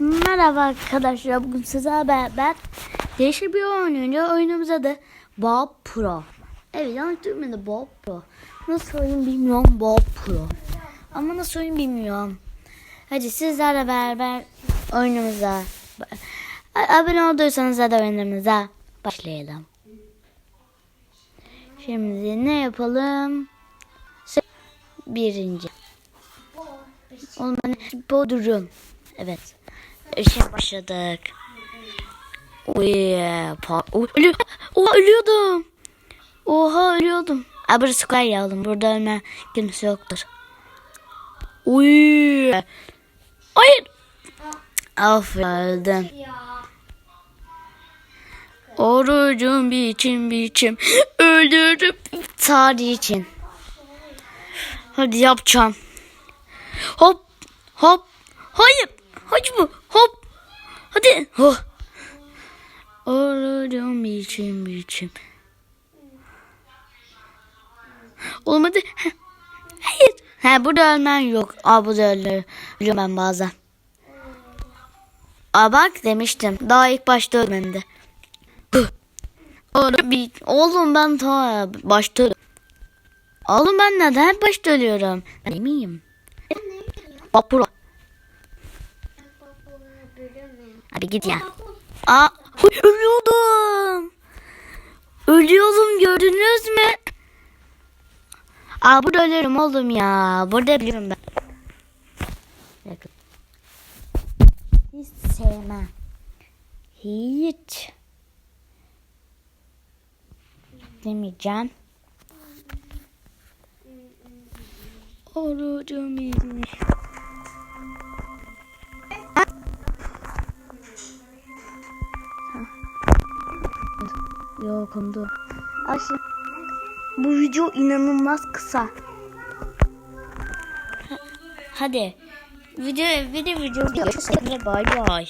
Merhaba arkadaşlar. Bugün sizlerle beraber değişik bir oyun oynayacağız. Oyunumuz adı Bob Pro. Evet yanlış duymadı Bob Pro. Nasıl oyun bilmiyorum Bob Pro. Ama nasıl oyun bilmiyorum. Hadi sizlerle beraber oyunumuza abone olduysanız da oyunumuza başlayalım. Şimdi ne yapalım? Birinci. Olmanı Bodrum. Evet. İşe başladık. Uy, pa ölü Oha ölüyordum. Oha ölüyordum. Aa, burası kolay ya. Burada ölme kimse yoktur. Uy. Hayır. Of öldüm. Orucum biçim biçim. Öldürüp tarih için. Hadi yapacağım. Hop hop. Hayır. Hayır bu. Hadi. Oh. Orucum biçim biçim. Olmadı. Hayır. Ha burada ölmen yok. Aa burada ölür. Ölüyorum ben bazen. Aa bak demiştim. Daha ilk başta ölmemdi. Oğlum, oğlum ben ta başta öldüm. Oğlum ben neden başta ölüyorum? Ben eminim. Vapur. Hadi git ya. Aa, ölüyordum. Ölüyordum gördünüz mü? Aa burada ölürüm oğlum ya. Burada biliyorum ben. Hiç sevmem. Hiç. Demeyeceğim. Orucum bitmiş. Yok kondu. Aşı. Bu video inanılmaz kısa. Hadi. Video video video. Bay bay.